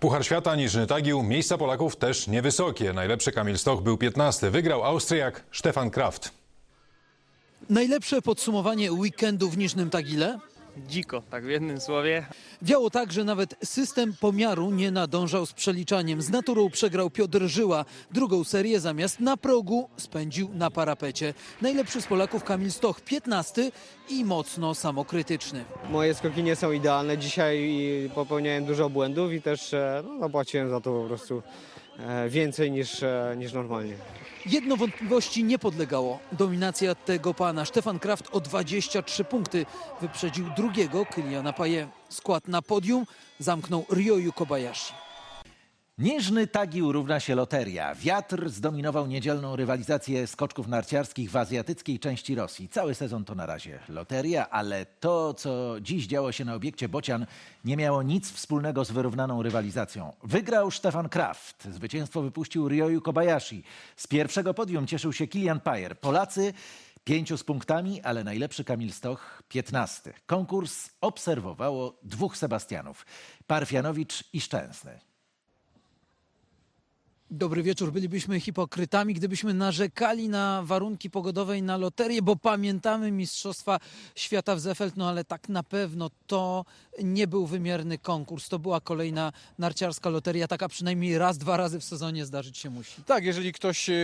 Puchar Świata, Niżny Tagil, miejsca Polaków też niewysokie. Najlepszy Kamil Stoch był 15. Wygrał Austriak Stefan Kraft. Najlepsze podsumowanie weekendu w Niżnym Tagile? Dziko, tak w jednym słowie. Wiało tak, że nawet system pomiaru nie nadążał z przeliczaniem. Z naturą przegrał Piotr Żyła. Drugą serię zamiast na progu spędził na parapecie. Najlepszy z Polaków Kamil Stoch, 15 i mocno samokrytyczny. Moje skoki nie są idealne. Dzisiaj popełniałem dużo błędów i też e, no, zapłaciłem za to po prostu więcej niż, e, niż normalnie. Jedno wątpliwości nie podlegało. Dominacja tego pana. Stefan Kraft o 23 punkty wyprzedził drugiego Kyliana Paje. Skład na podium zamknął Ryoyu Kobayashi. Niżny Tagil równa się loteria. Wiatr zdominował niedzielną rywalizację skoczków narciarskich w azjatyckiej części Rosji. Cały sezon to na razie loteria, ale to, co dziś działo się na obiekcie Bocian, nie miało nic wspólnego z wyrównaną rywalizacją. Wygrał Stefan Kraft. Zwycięstwo wypuścił Ryoyu Kobayashi. Z pierwszego podium cieszył się Kilian Pajer. Polacy pięciu z punktami, ale najlepszy Kamil Stoch 15. Konkurs obserwowało dwóch Sebastianów. Parfianowicz i Szczęsny. Dobry wieczór. Bylibyśmy hipokrytami, gdybyśmy narzekali na warunki pogodowe i na loterię, bo pamiętamy Mistrzostwa Świata w Zefeld, no ale tak na pewno to nie był wymierny konkurs. To była kolejna narciarska loteria, taka przynajmniej raz, dwa razy w sezonie zdarzyć się musi. Tak, jeżeli ktoś e,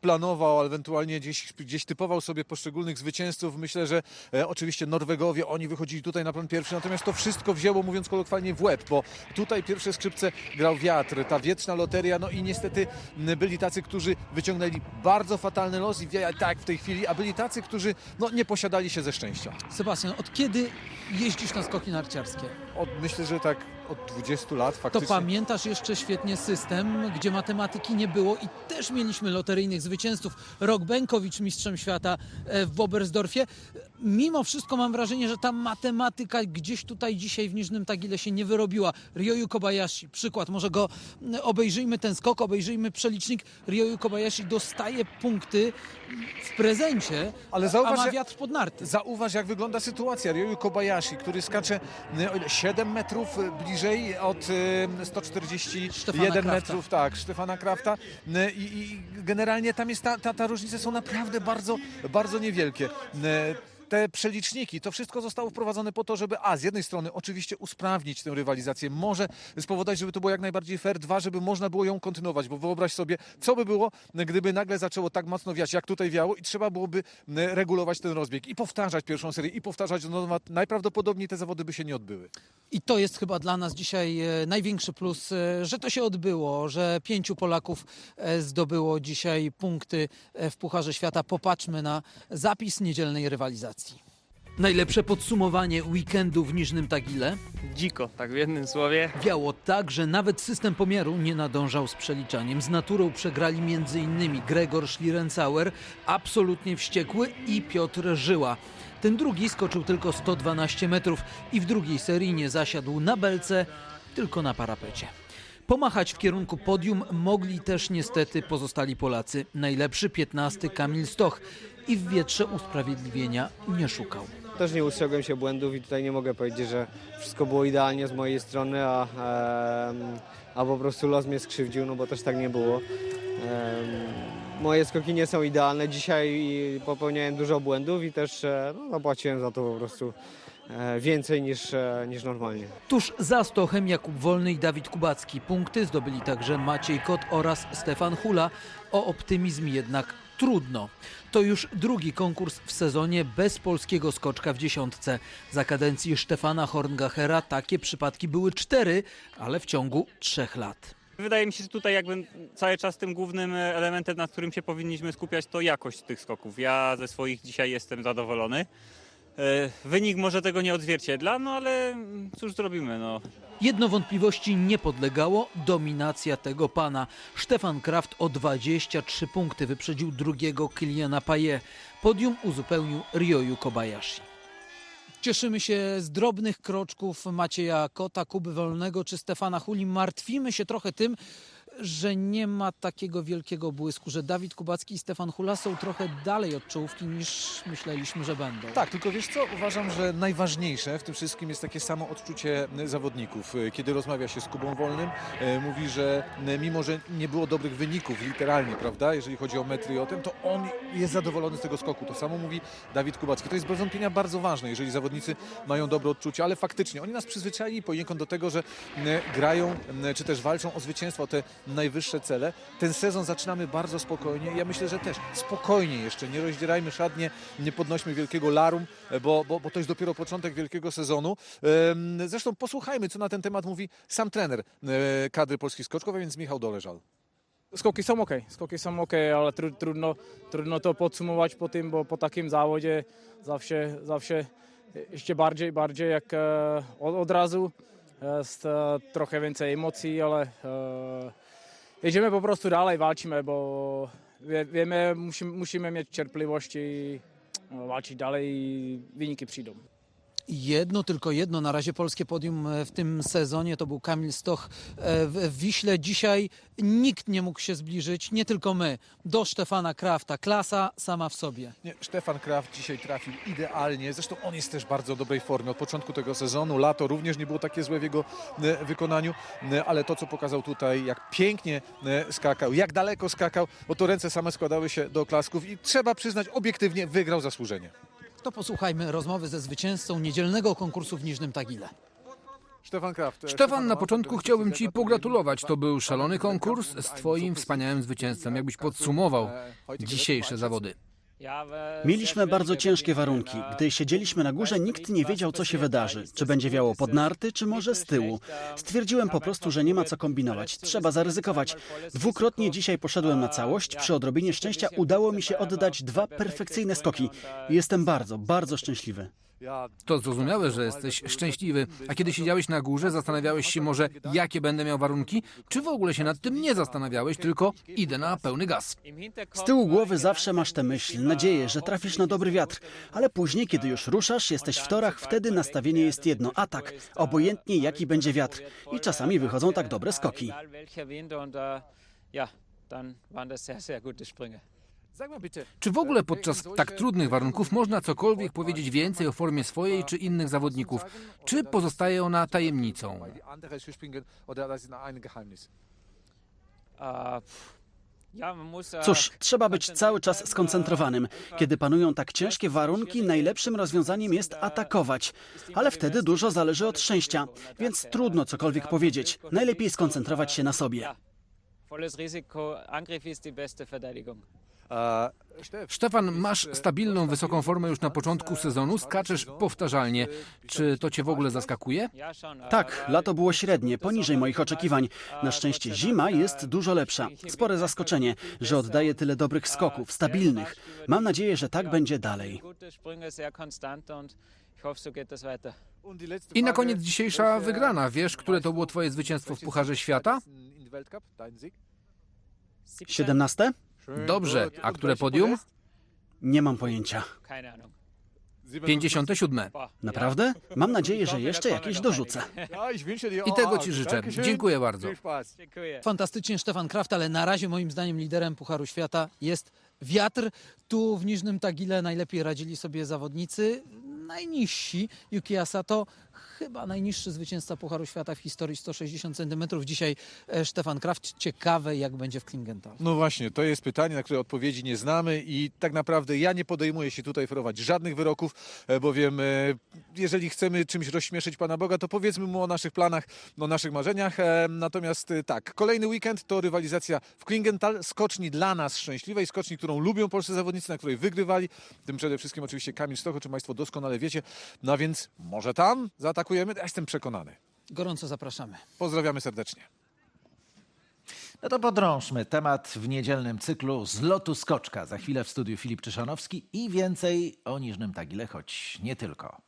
planował, ewentualnie gdzieś, gdzieś typował sobie poszczególnych zwycięzców, myślę, że e, oczywiście Norwegowie, oni wychodzili tutaj na plan pierwszy, natomiast to wszystko wzięło, mówiąc kolokwialnie, w łeb, bo tutaj pierwsze skrzypce grał wiatr, ta wietrzna loteria, no i niestety m, byli tacy, którzy wyciągnęli bardzo fatalny los i wie, tak w tej chwili, a byli tacy, którzy no, nie posiadali się ze szczęścia. Sebastian, od kiedy jeździsz na skoki narciarskie? Od, myślę, że tak od 20 lat To faktycznie. pamiętasz jeszcze świetnie system, gdzie matematyki nie było i też mieliśmy loteryjnych zwycięzców. Rok Benkowicz, mistrzem świata e, w Oberstdorfie. Mimo wszystko mam wrażenie, że ta matematyka gdzieś tutaj dzisiaj w Niżnym Tagile się nie wyrobiła. Ryoyu Kobayashi, przykład, może go obejrzyjmy ten skok, obejrzyjmy przelicznik. Ryoyu Kobayashi dostaje punkty w prezencie, Ale a zauważ, ma że- wiatr pod narty. Zauważ, jak wygląda sytuacja. Ryoyu Kobayashi, który skacze y, o ile, 7 metrów y, bliżej od y, 141 Stefana Krafta. metrów, tak, Stefana Krafta. Y, I, i generalnie tam jest ta, ta, ta różnice są naprawdę bardzo, bardzo niewielkie. Te przeliczniki, to wszystko zostało wprowadzone po to, żeby a z jednej strony oczywiście usprawnić tę rywalizację, może spowodować, żeby to było jak najbardziej fair, dwa, żeby można było ją kontynuować, bo wyobraź sobie, co by było, gdyby nagle zaczęło tak mocno wiać, jak tutaj wiało i trzeba byłoby regulować ten rozbieg i powtarzać pierwszą serię i powtarzać od nowa. Najprawdopodobniej te zawody by się nie odbyły. I to jest chyba dla nas dzisiaj e, największy plus, e, że to się odbyło, że pięciu Polaków e, zdobyło dzisiaj punkty w Pucharze Świata. Popatrzmy na zapis niedzielnej rywalizacji. Najlepsze podsumowanie weekendu w Niżnym Tagile. Dziko, tak w jednym słowie. Wiało tak, że nawet system pomiaru nie nadążał z przeliczaniem. Z naturą przegrali m.in. Gregor Schlierencauer, absolutnie wściekły i Piotr Żyła. Ten drugi skoczył tylko 112 metrów i w drugiej serii nie zasiadł na belce, tylko na parapecie. Pomachać w kierunku podium mogli też niestety pozostali Polacy. Najlepszy 15 Kamil Stoch i w wietrze usprawiedliwienia nie szukał. Też nie ustrzegłem się błędów i tutaj nie mogę powiedzieć, że wszystko było idealnie z mojej strony, a, a po prostu los mnie skrzywdził, no bo też tak nie było. Moje skoki nie są idealne. Dzisiaj popełniałem dużo błędów i też e, no, zapłaciłem za to po prostu więcej niż, e, niż normalnie. Tuż za Stochem Jakub Wolny i Dawid Kubacki. Punkty zdobyli także Maciej Kot oraz Stefan Hula. O optymizm jednak trudno. To już drugi konkurs w sezonie bez polskiego skoczka w dziesiątce. Za kadencji Stefana Horngachera takie przypadki były cztery, ale w ciągu trzech lat. Wydaje mi się, że tutaj jakby cały czas tym głównym e, elementem, nad którym się powinniśmy skupiać, to jakość tych skoków. Ja ze swoich dzisiaj jestem zadowolony. E, Wynik może tego nie odzwierciedla, no ale cóż zrobimy, no. Jedno wątpliwości nie podlegało dominacja tego pana. Stefan Kraft o 23 punkty wyprzedził drugiego Kyliana Paye. Podium uzupełnił Ryoyu Kobayashi. Cieszymy się z drobnych kroczków Macieja Kota, Kuby Wolnego czy Stefana Huli. Martwimy się trochę tym, że nie ma takiego wielkiego błysku, że Dawid Kubacki i Stefan Hula są trochę dalej od czołówki niż myśleliśmy, że będą. Tak, tylko wiesz co, uważam, że najważniejsze w tym wszystkim jest takie samo odczucie zawodników. Kiedy rozmawia się z Kubą Wolnym, e, mówi, że e, mimo, że nie było dobrych wyników literalnie, prawda, jeżeli chodzi o metry i o tym, to on jest zadowolony z tego skoku. To samo mówi Dawid Kubacki. To jest bez wątpienia bardzo ważne, jeżeli zawodnicy mają dobre odczucie, ale faktycznie oni nas przyzwyczaili poniekąd do tego, że e, grają czy też walczą o zwycięstwo, o te najwyższe cele. Ten sezon zaczynamy bardzo spokojnie. Ja myślę, że też spokojnie jeszcze. Nie rozdzierajmy szadnie, nie podnośmy wielkiego larum, e, bo, bo, bo to jest dopiero początek wielkiego sezonu. Zresztą posłuchajmy, co na ten temat mówi sam trener e, kadry polskich skoczków, a więc Michał Doleżal. Skoki są ok, skoki są ok, ale tru, trudno, trudno to podsumować po tym, bo po takim zawodzie zawsze, zawsze jeszcze bardziej, bardziej jak e, od, od razu jest trochę więcej emocji, ale e, jedziemy po prostu dalej, walczymy, bo wie, wiemy, musimy, musimy mieć cierpliwość i e, walczyć Jedno, tylko jedno na razie polskie podium e, w tym sezonie to był Kamil Stoch e, w Wiśle. Dzisiaj nikt nie mógł się zbliżyć, nie tylko my, do Stefana Krafta. Klasa sama w sobie. Nie, Stefan Kraft dzisiaj trafił idealnie. Zresztą on jest też bardzo dobrej formie. Od początku tego sezonu, lato również nie było takie złe w jego e, wykonaniu, ale to, co pokazał tutaj, jak pięknie skakał, jak daleko skakał, bo to ręce same składały się do klasków i trzeba przyznać, obiektywnie wygrał zasłużenie. To posłuchajmy rozmowy ze zwycięzcą niedzielnego konkursu w Niżnym Tagile. Stefan Kraft. Stefan, na początku chciałbym Ci pogratulować. To był szalony konkurs z Twoim wspaniałym zwycięstwem. Jakbyś podsumował dzisiejsze zawody. Mieliśmy bardzo ciężkie warunki. Gdy siedzieliśmy na górze, nikt nie wiedział, co się wydarzy. Czy będzie wiało pod narty, czy może z tyłu. Stwierdziłem po prostu, że nie ma co kombinować. Trzeba zaryzykować. Dwukrotnie dzisiaj poszedłem na całość. Przy odrobinie szczęścia udało mi się oddać dwa perfekcyjne skoki. Jestem bardzo, bardzo szczęśliwy. To zrozumiałe, że jesteś szczęśliwy. A kiedy siedziałeś na górze, zastanawiałeś się może, jakie będę miał warunki? Czy w ogóle się nad tym nie zastanawiałeś, tylko idę na pełny gaz? Z tyłu głowy zawsze masz tę myśl, nadzieję, że trafisz na dobry wiatr. Ale później, kiedy już ruszasz, jesteś w torach, wtedy nastawienie jest jedno. Atak, obojętnie jaki będzie wiatr. I czasami wychodzą tak dobre skoki. Ja, dann waren das sehr, sehr gute Sprünge. Czy w ogóle podczas tak trudnych warunków można cokolwiek powiedzieć więcej o formie swojej czy innych zawodników? Czy pozostaje ona tajemnicą? Cóż, trzeba być cały czas skoncentrowanym. Kiedy panują tak ciężkie warunki, najlepszym rozwiązaniem jest atakować. Ale wtedy dużo zależy od szczęścia, więc trudno cokolwiek powiedzieć. Najlepiej skoncentrować się na sobie. Volles Risiko. Angriff ist die beste Verteidigung. Stefan, masz stabilną, wysoką formę już na początku sezonu, skaczesz powtarzalnie. Czy to cię w ogóle zaskakuje? Tak, lato było średnie, poniżej moich oczekiwań. Na szczęście zima jest dużo lepsza. Spore zaskoczenie, że oddaję tyle dobrych skoków, stabilnych. Mam nadzieję, że tak będzie dalej. I na koniec dzisiejsza wygrana. Wiesz, które to było twoje zwycięstwo w Pucharze Świata? 17? Dobrze. A które podium? Nie mam pojęcia. Keine Ahnung. 57. Naprawdę? Mam nadzieję, że jeszcze jakieś dorzucę. I tego ci życzę. Dziękuję bardzo. Fantastycznie Stefan Kraft, ale na razie moim zdaniem liderem Pucharu Świata jest wiatr. Tu w Niżnym Tagile najlepiej radzili sobie zawodnicy najniżsi. Yuki Asato chyba najniższy zwycięzca Pucharu Świata w historii 160 cm. Dzisiaj e, Stefan Kraft. Ciekawe jak będzie w Klingenthal. No właśnie, to jest pytanie, na które odpowiedzi nie znamy i tak naprawdę ja nie podejmuję się tutaj ferować żadnych wyroków, e, bowiem e, jeżeli chcemy czymś rozśmieszyć Pana Boga, to powiedzmy mu o naszych planach, o naszych marzeniach. Natomiast tak, kolejny weekend to rywalizacja w Klingenthal, skoczni dla nas szczęśliwej, skoczni, którą lubią polscy zawodnicy, na której wygrywali, tym przede wszystkim oczywiście Kamil Stoch, o czym Państwo doskonale wiecie. No więc może tam zaatakujemy? Ja jestem przekonany. Gorąco zapraszamy. Pozdrawiamy serdecznie. No to podrążmy temat w niedzielnym cyklu z lotu skoczka. Za chwilę w studiu Filip Czyszanowski i więcej o Niżnym Tagile, choć nie tylko.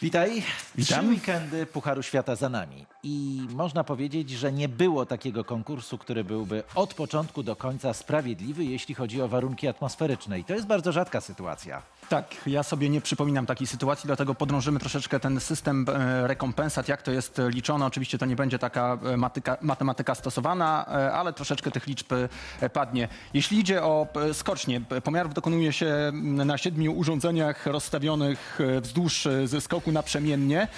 Witaj. Trzy weekendy Pucharu Świata za nami. I można powiedzieć, że nie było takiego konkursu, który byłby od początku do końca sprawiedliwy, jeśli chodzi o warunki atmosferyczne. I to jest bardzo rzadka sytuacja. Tak, ja sobie nie przypominam takiej sytuacji, dlatego podrążymy troszeczkę ten system e, rekompensat, jak to jest liczone. Oczywiście to nie będzie taka e, matyka, matematyka stosowana, e, ale troszeczkę tych liczb padnie. Jeśli idzie o skocznie, pomiarów dokonuje się na siedmiu urządzeniach rozstawionych wzdłuż ze skoku naprzemiennie.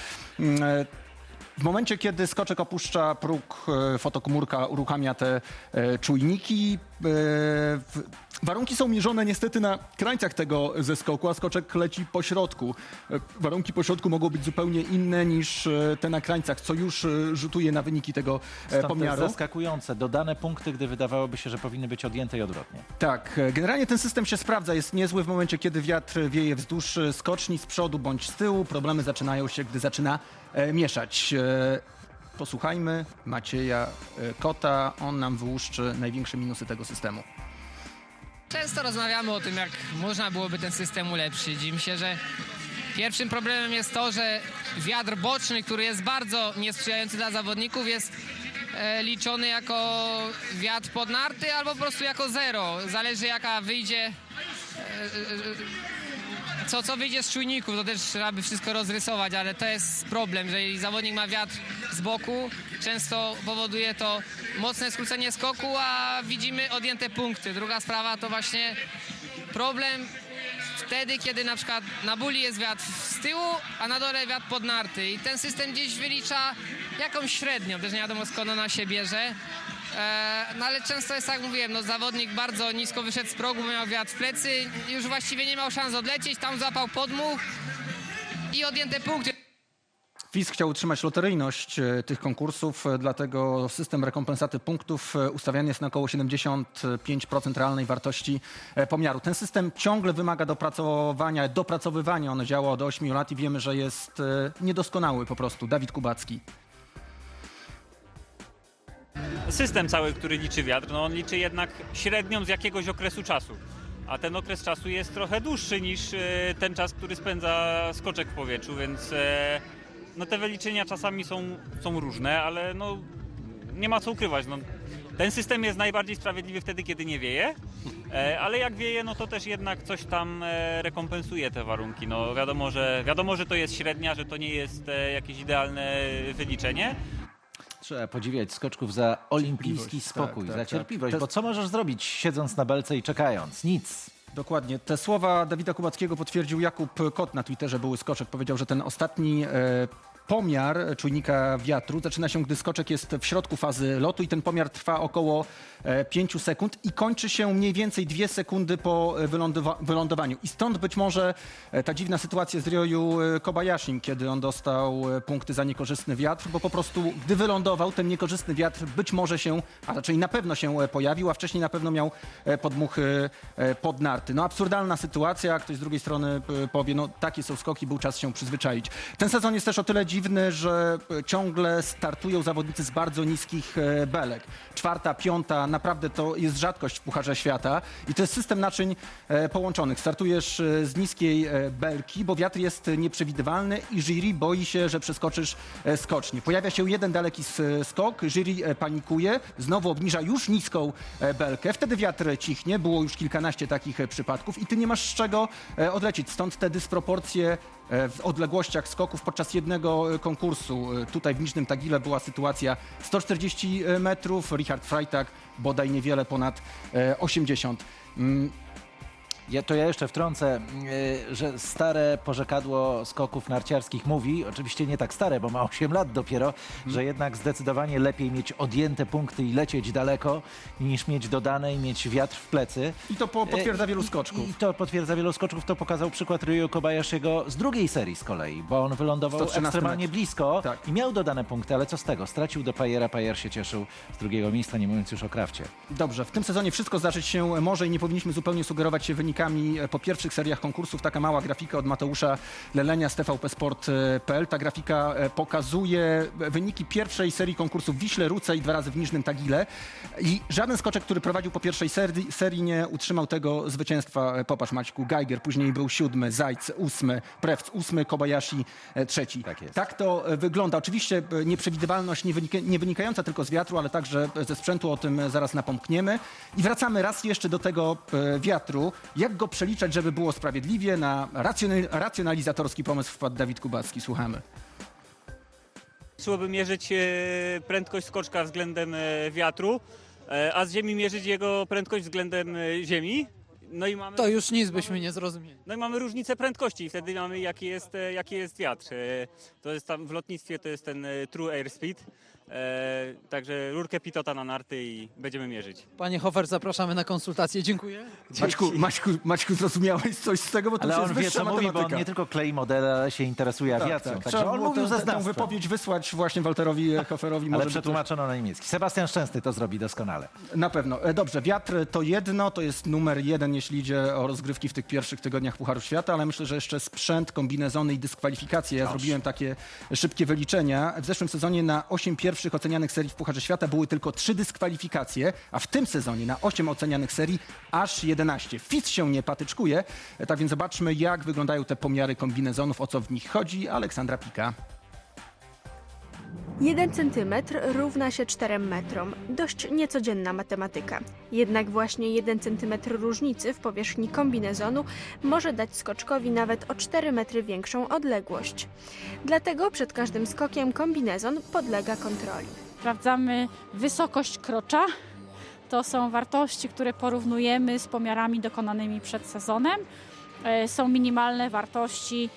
W momencie, kiedy skoczek opuszcza próg, e, fotokomórka uruchamia te e, czujniki. E, Warunki są mierzone niestety na krańcach tego zeskoku, a skoczek leci po środku. E, Warunki po środku mogą być zupełnie inne niż e, te na krańcach, co już rzutuje na wyniki tego Stąd pomiaru. też zaskakujące. Dodane punkty, gdy wydawałoby się, że powinny być odjęte i odwrotnie. Tak, generalnie ten system się sprawdza. Jest niezły w momencie, kiedy wiatr wieje wzdłuż skoczni z przodu bądź z tyłu. Problemy zaczynają się, gdy zaczyna mieszać. Posłuchajmy Macieja e, Kota. On nam wyłuszczy największe minusy tego systemu. Często rozmawiamy o tym, jak można byłoby ten system ulepszyć i myślę, że pierwszym problemem jest to, że wiatr boczny, który jest bardzo niesprzyjający dla zawodników, jest e, liczony jako wiatr pod narty albo po prostu jako zero. Zależy jaka wyjdzie, e, co, co wyjdzie z czujników, to też trzeba by wszystko rozrysować, ale to jest problem, że jeżeli zawodnik ma wiatr z boku, często powoduje to mocne skrócenie skoku, a widzimy odjęte punkty. Druga sprawa to właśnie problem wtedy, kiedy na przykład na buli jest wiatr z tyłu, a na dole wiatr pod narty i ten system gdzieś wylicza jakąś średnią, też nie wiadomo skąd ona się bierze. E, no ale często jest tak jak mówiłem, no zawodnik bardzo nisko wyszedł z progu, miał wiatr w plecy, już właściwie nie miał szans odlecieć, tam złapał podmuch i odjęte punkty. FIS chciał utrzymać loteryjność e, tych konkursów, e, dlatego system rekompensaty punktów ustawiany jest na około 75% realnej wartości pomiaru. Ten system ciągle wymaga dopracowania, dopracowywania. On działa od 8 lat i wiemy, że jest niedoskonały po prostu. Dawid Kubacki. System cały, który liczy wiatr, no on liczy jednak średnią z jakiegoś okresu czasu. A ten okres czasu jest trochę dłuższy niż e, ten czas, który spędza skoczek w powietrzu, więc e, no te wyliczenia czasami są, są różne, ale no nie ma co ukrywać. No, ten system jest najbardziej sprawiedliwy wtedy, kiedy nie wieje, e, ale jak wieje, no to też jednak coś tam rekompensuje te warunki. No wiadomo, że, wiadomo, że to jest średnia, że to nie jest jakieś idealne wyliczenie, Trzeba podziwiać skoczków za olimpijski Cierpliwość, spokój, tak, za tak, cierpliwość, tak. bo co możesz zrobić siedząc na belce i czekając? Nic. Dokładnie. Te słowa Dawida Kubackiego potwierdził Jakub Kot na Twitterze, były skoczek. Powiedział, że ten ostatni e, pomiar czujnika wiatru zaczyna się, gdy skoczek jest w środku fazy lotu i ten pomiar trwa około e, 5 sekund i kończy się mniej więcej 2 sekundy po e, wylądowa- wylądowaniu. I stąd być może e, ta dziwna sytuacja z Ryoyu e, Kobayashi, kiedy on dostał e, punkty za niekorzystny wiatr, bo po prostu gdy wylądował, ten niekorzystny wiatr być może się, a raczej na pewno się e, pojawił, a wcześniej na pewno miał e, podmuchy e, pod narty. No absurdalna sytuacja, ktoś z drugiej strony e, powie, no takie są skoki, był czas się przyzwyczaić. Ten sezon jest też o tyle dziwny, że e, ciągle startują zawodnicy z bardzo niskich e, belek. Czwarta, piąta, naprawdę to jest rzadkość w Pucharze Świata i to jest system naczyń e, połączonych. Startujesz z niskiej belki, bo wiatr jest nieprzewidywalny i jury boi się, że przeskoczysz skocznie. Pojawia się jeden daleki skok, jury panikuje, znowu obniża już niską belkę, wtedy wiatr cichnie, było już kilkanaście takich przypadków i ty nie masz z czego odlecieć. Stąd te dysproporcje w odległościach skoków podczas jednego e, konkursu. E, Tutaj w Niżnym Tagile była sytuacja 140 metrów, Richard Freitag bodaj niewiele ponad e, 80. Ja, to ja jeszcze wtrącę, y, że stare porzekadło skoków narciarskich mówi, oczywiście nie tak stare, bo ma 8 lat dopiero, że jednak zdecydowanie lepiej mieć odjęte punkty i lecieć daleko, niż mieć dodane i mieć wiatr w plecy. I to po, potwierdza E, wielu i- skoczków. I to potwierdza wielu skoczków. To pokazał przykład Ryu Kobayashiego z drugiej serii z kolei, bo on wylądował 113 ekstremalnie metr. blisko Tak. i miał dodane punkty, ale co z tego? Stracił do Pajera, Pajer się cieszył z drugiego miejsca, nie mówiąc już o Krafcie. Dobrze, w tym sezonie wszystko zdarzyć się może i nie powinniśmy zupełnie sugerować się wynikami e, po pierwszych seriach konkursów. Taka mała grafika od Mateusza Lelenia z tvpsport.pl. Ta grafika e, pokazuje wyniki pierwszej serii konkursów w Wiśle, Ruce i dwa razy w Niżnym Tagile. I żaden skoczek, który prowadził po pierwszej serii, serii nie utrzymał tego zwycięstwa. E, Popatrz Maćku, Geiger, później był siódmy, Zajc ósmy, Prewc ósmy, Kobayashi e, trzeci. Tak jest. Tak to e, wygląda. Oczywiście e, nieprzewidywalność nie, wynika, nie wynikająca tylko z wiatru, ale także ze sprzętu, o tym e, zaraz napomkniemy. I wracamy raz jeszcze do tego e, wiatru. Jak go przeliczać, żeby było sprawiedliwie? Na racjonal- racjonalizatorski pomysł wpadł Dawid Kubacki. Słuchamy. Trzeba mierzyć e, prędkość skoczka względem e, wiatru, e, a z ziemi mierzyć jego prędkość względem ziemi. No i mamy, To już nic byśmy nie zrozumieli. no i mamy różnicę prędkości i wtedy mamy jaki jest, jaki jest wiatr. To jest tam w lotnictwie to jest ten true airspeed. E, Także rurkę pitota na narty i będziemy mierzyć. Panie Hofer, zapraszamy na konsultację. Dziękuję. Maćku, Maćku, Maćku, zrozumiałeś coś z tego, bo to Ale już on jest wie, co mówi, bo on nie tylko klei modele, ale się interesuje awiacją. Także Trzeba on mówił tę- tę wypowiedź wysłać właśnie Walterowi Hoferowi. Ale przetłumaczono na niemiecki. Sebastian Szczęsny to zrobi doskonale. Na pewno. E, Dobrze, wiatr to jedno, to jest numer jeden, jeśli idzie o rozgrywki w tych pierwszych tygodniach Pucharu Świata, ale myślę, że jeszcze sprzęt, kombinezony i dyskwalifikacje. Ja zrobiłem takie szybkie wyliczenia. W zeszłym sezonie na 8 pierwszych ocenianych serii w Pucharze Świata były tylko 3 dyskwalifikacje, a w tym sezonie na 8 ocenianych serii aż 11. FIS się nie patyczkuje, E, tak więc zobaczmy, jak wyglądają te pomiary kombinezonów, o co w nich chodzi. Aleksandra Pika. 1 cm równa się 4 metrom. Dość niecodzienna matematyka. Jednak właśnie 1 cm różnicy w powierzchni kombinezonu może dać skoczkowi nawet o 4 metry większą odległość. Dlatego przed każdym skokiem kombinezon podlega kontroli. Sprawdzamy wysokość krocza. To są wartości, które porównujemy z pomiarami dokonanymi przed sezonem. E, Są minimalne wartości,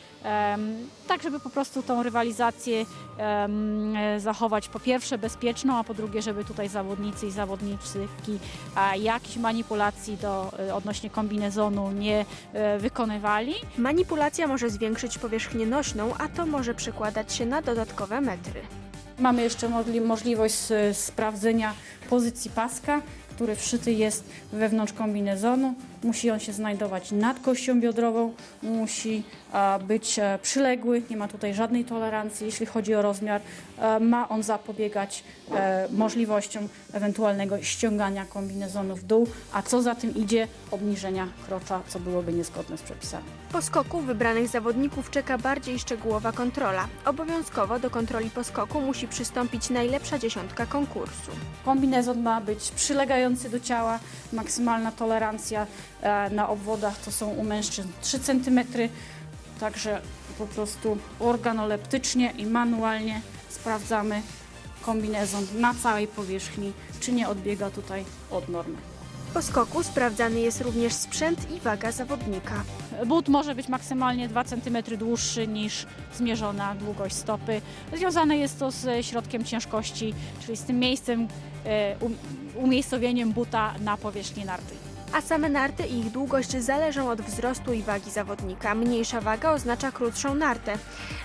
tak żeby po prostu tą rywalizację e, zachować po pierwsze bezpieczną, a po drugie, żeby tutaj zawodnicy i zawodniczki a, jakichś manipulacji do, e, odnośnie kombinezonu nie wykonywali. Manipulacja może zwiększyć powierzchnię nośną, a to może przekładać się na dodatkowe metry. Mamy jeszcze możliwość sprawdzenia pozycji paska, który wszyty jest wewnątrz kombinezonu. Musi on się znajdować nad kością biodrową, musi a, być e, przyległy, nie ma tutaj żadnej tolerancji, jeśli chodzi o rozmiar. E, ma on zapobiegać e, możliwościom ewentualnego ściągania kombinezonu w dół, a co za tym idzie, obniżenia krocza, co byłoby niezgodne z przepisami. Po skoku wybranych zawodników czeka bardziej szczegółowa kontrola. Obowiązkowo do kontroli po skoku musi przystąpić najlepsza dziesiątka konkursu. Kombinezon ma być przylegający do ciała, maksymalna tolerancja e, na obwodach to są u mężczyzn 3 cm, także po prostu organoleptycznie i manualnie sprawdzamy kombinezon na całej powierzchni, czy nie odbiega tutaj od normy. Po skoku sprawdzany jest również sprzęt i waga zawodnika. But może być maksymalnie 2 cm dłuższy niż zmierzona długość stopy. Związane jest to z środkiem ciężkości, czyli z tym miejscem, e, um- umiejscowieniem buta na powierzchni narty. A same narty i ich długość zależą od wzrostu i wagi zawodnika. Mniejsza waga oznacza krótszą nartę.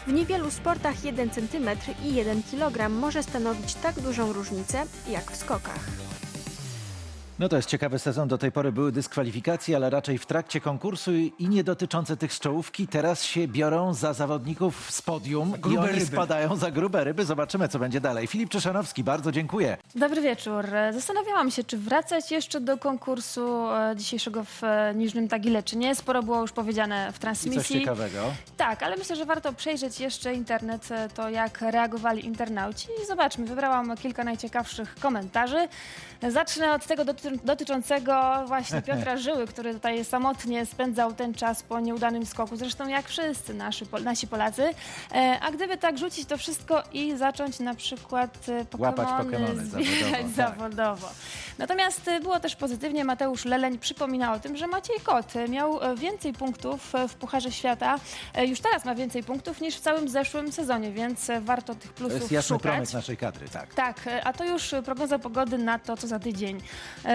W niewielu sportach 1 cm i 1 kg może stanowić tak dużą różnicę jak w skokach. No to jest ciekawy sezon. Do tej pory były dyskwalifikacje, ale raczej w trakcie konkursu i nie dotyczące tych z czołówki. Teraz się biorą za zawodników z podium i oni ryby. spadają za grube ryby. Zobaczymy, co będzie dalej. Filip Czyszanowski, bardzo dziękuję. Dobry wieczór. Zastanawiałam się, czy wracać jeszcze do konkursu e, dzisiejszego w e, Niżnym Tagile, czy nie. Sporo było już powiedziane w I coś transmisji. ciekawego. Tak, ale myślę, że warto przejrzeć jeszcze internet, e, to jak reagowali internauci. I zobaczmy, wybrałam kilka najciekawszych komentarzy. Zacznę od tego doty dotyczącego właśnie Piotra Żyły, który tutaj samotnie spędzał ten czas po nieudanym skoku, zresztą jak wszyscy nasi, nasi Polacy. E, A gdyby tak rzucić to wszystko i zacząć na przykład e, Łapać Pokemony Pokemony zbierać zawodowo, tak. zawodowo. Natomiast e, było też pozytywnie. Mateusz Leleń przypomina o tym, że Maciej Kot miał e, więcej punktów w Pucharze Świata. Już teraz ma więcej punktów niż w całym zeszłym sezonie, więc warto tych To plusów jest jasny szukać. naszej kadry, tak. Tak, a to już prognoza pogody na to, co za tydzień.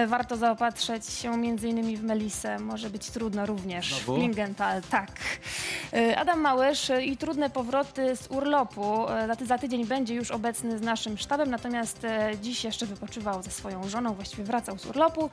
Warto zaopatrzeć się innymi w Melisę. Może być trudno również. Znowu? W Klingenthal, tak. E, Adam Małysz e, i trudne powroty z urlopu. E, Za, ty- za tydzień będzie już obecny z naszym sztabem, natomiast dziś jeszcze wypoczywał ze swoją żoną, właściwie wracał z urlopu.